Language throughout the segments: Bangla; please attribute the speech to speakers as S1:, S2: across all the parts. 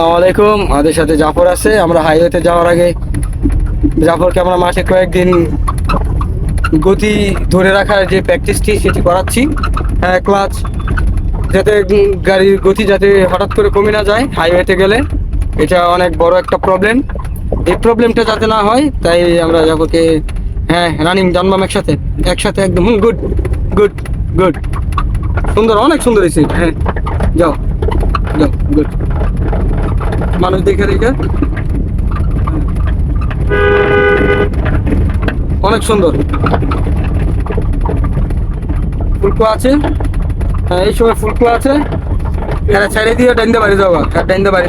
S1: আসসালামু আলাইকুম। আমাদের সাথে জাফর আছে। আমরা হাইওয়েতে যাওয়ার আগে জাফরকে আমরা মাসে কয়েকদিন গতি ধরে রাখার যে প্র্যাকটিসটি সেটি করাচ্ছি। হ্যাঁ ক্লাচ যাতে গাড়ির গতি যাতে হঠাৎ করে কমে না যায় হাইওয়েতে গেলে, এটা অনেক বড় একটা প্রবলেম এই প্রবলেমটা যাতে না হয়, তাই আমরা জাফরকে হ্যাঁ রানিং জানবাম একসাথে। একসাথে একদম গুড গুড গুড সুন্দর, অনেক সুন্দর হয়েছে। হ্যাঁ যাও। মানুষ দেখে অনেক সুন্দর। ফুলকো আছে। হ্যাঁ এই সময় ফুলকো আছে। হ্যাঁ ছেড়ে দিয়ে ডাইন্দা বাড়ি ডাইন্দা বাড়ি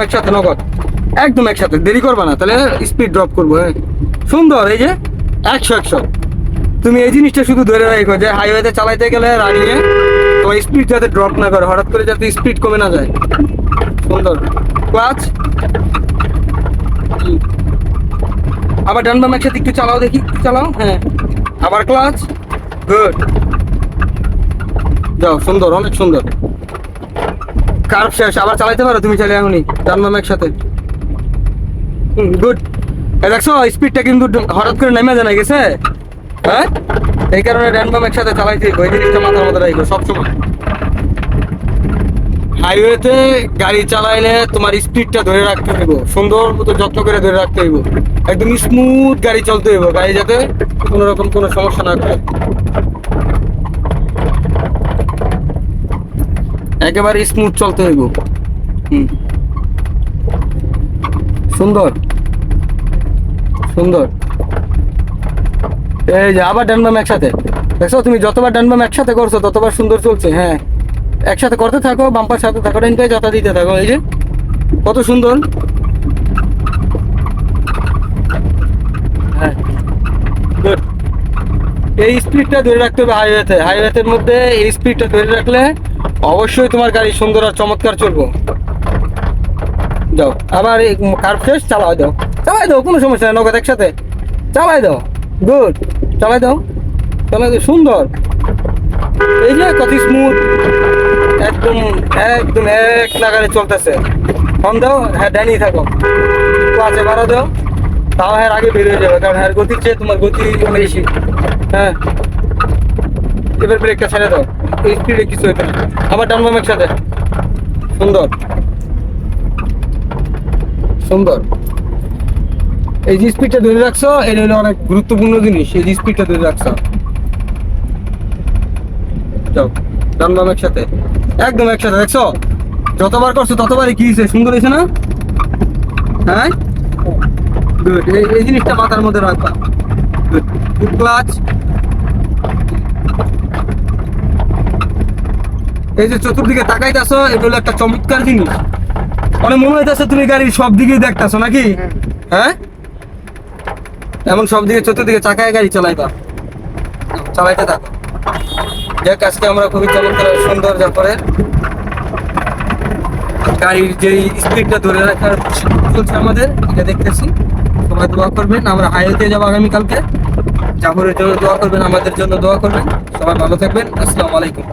S1: একসাথে, নগদ। একদম একসাথে, দেরি করবা না। তাহলে স্পিড ড্রপ করব হ্যাঁ। সুন্দর, এই যে একশো একশো। তুমি এই জিনিসটা শুধু ধরে রাখো যে হাইওয়েতে চালাইতে গেলে রানিংয়ে তোমার স্পিড যাতে ড্রপ না করে, হঠাৎ করে যাতে স্পিড কমে না যায়। সুন্দর। ক্লাচ আবার ডান বাম একসাথে একটু চালাও দেখি, একটু চালাও হ্যাঁ। আবার ক্লাচ গুড যাও, সুন্দর, অনেক সুন্দর। কার্ভ শেষ, আবার চালাইতে পারো তুমি চাইলে এখনই, ডান বাম একসাথে গুড দেখছ স্পিডটা কিন্তু হঠাৎ করে নেমে জানা গেছে? হ্যাঁ? এই কারণে বাম একসাথে চালাইতে ওই জিনিসটা মাথার মধ্যে রাখো সবসময়। হাইওয়েতে গাড়ি চালাইলে তোমার স্পিডটা ধরে রাখতে হইব, সুন্দর মতো যত্ন করে ধরে রাখতে হইব। একদম স্মুথ গাড়ি চলতে হইব, গাড়ি যাতে কোনো রকম কোনো সমস্যা না করে। একেবারে স্মুথ চলতে হইব। হুম। সুন্দর। সুন্দর। এই যে আবার ডান বাম একসাথে। দেখছ, তুমি যতবার ডান বাম একসাথে করছ, ততবার সুন্দর চলছে হ্যাঁ। একসাথে করতে থাকো, বাম্পার সাথে থাকো ডাইনটাই যাতা দিতে থাকো, এই যে। কত সুন্দর। হ্যাঁ। এই স্পিডটা ধরে রাখতে হবে হাইওয়েতে হাইওয়েতের মধ্যে এই স্পিডটা ধরে রাখলে অবশ্যই তোমার গাড়ি সুন্দর আর চমৎকার চলবো। যাও। আবার এই কার ফ্রেশ চালাই দাও। চালাই দাও, কোনো সমস্যা নেই, নগদ একসাথে। চালাই দাও। গুড, চালাই দাও চালাই দাও, সুন্দর। এই যে কত স্মুথ একদম একদম এক নাগারে চলতেছে। ফোন দাও হ্যাঁ ডাইনি থাকো। আছে বারো দাও। তাও হ্যাঁ আগে বের হয়ে যাবে, কারণ হ্যাঁ গতির চেয়ে তোমার গতি অনেক বেশি। হ্যাঁ। এবার ব্রেকটা ছেড়ে দাও। এই স্পিডে কিছু হইতে না। আবার ডান বাম একসাথে। সুন্দর। সুন্দর। এই যে স্পিডটা ধরে রাখছো এটা হলো অনেক গুরুত্বপূর্ণ জিনিস এই যে স্পিডটা ধরে রাখছো। যাও ডান বাম একসাথে একদম একসাথে দেখছ? যতবার করছ ততবারই কি হয়েছে? সুন্দর হয়েছে না? হ্যাঁ? গুড এই এই জিনিসটা মাথার মধ্যে রাখবা। গুড গুড ক্লাচ এই যে চতুর্দিকে তাকাইতেছো এটা হলো একটা চমৎকার জিনিস। মানে মনে হইতেছে তুমি গাড়ির সব দিকেই দেখতেছো নাকি? হ্যাঁ? এমন সব দিকে চতুর্দিকে চাকায় গাড়ি চালাইবা। চালাইতে থাকো। যাক, আজকে আমরা খুবই চমৎকার সুন্দর ব্যাপারে গাড়ির যে স্পিডটা ধরে রাখার চলছে আমাদের, এটা দেখতেছি। সবাই দোয়া করবেন, আমরা হাইওয়েতে যাব আগামীকালকে। জাফরের জন্য দোয়া করবেন, আমাদের জন্য দোয়া করবেন। সবাই ভালো থাকবেন। আসসালামু আলাইকুম।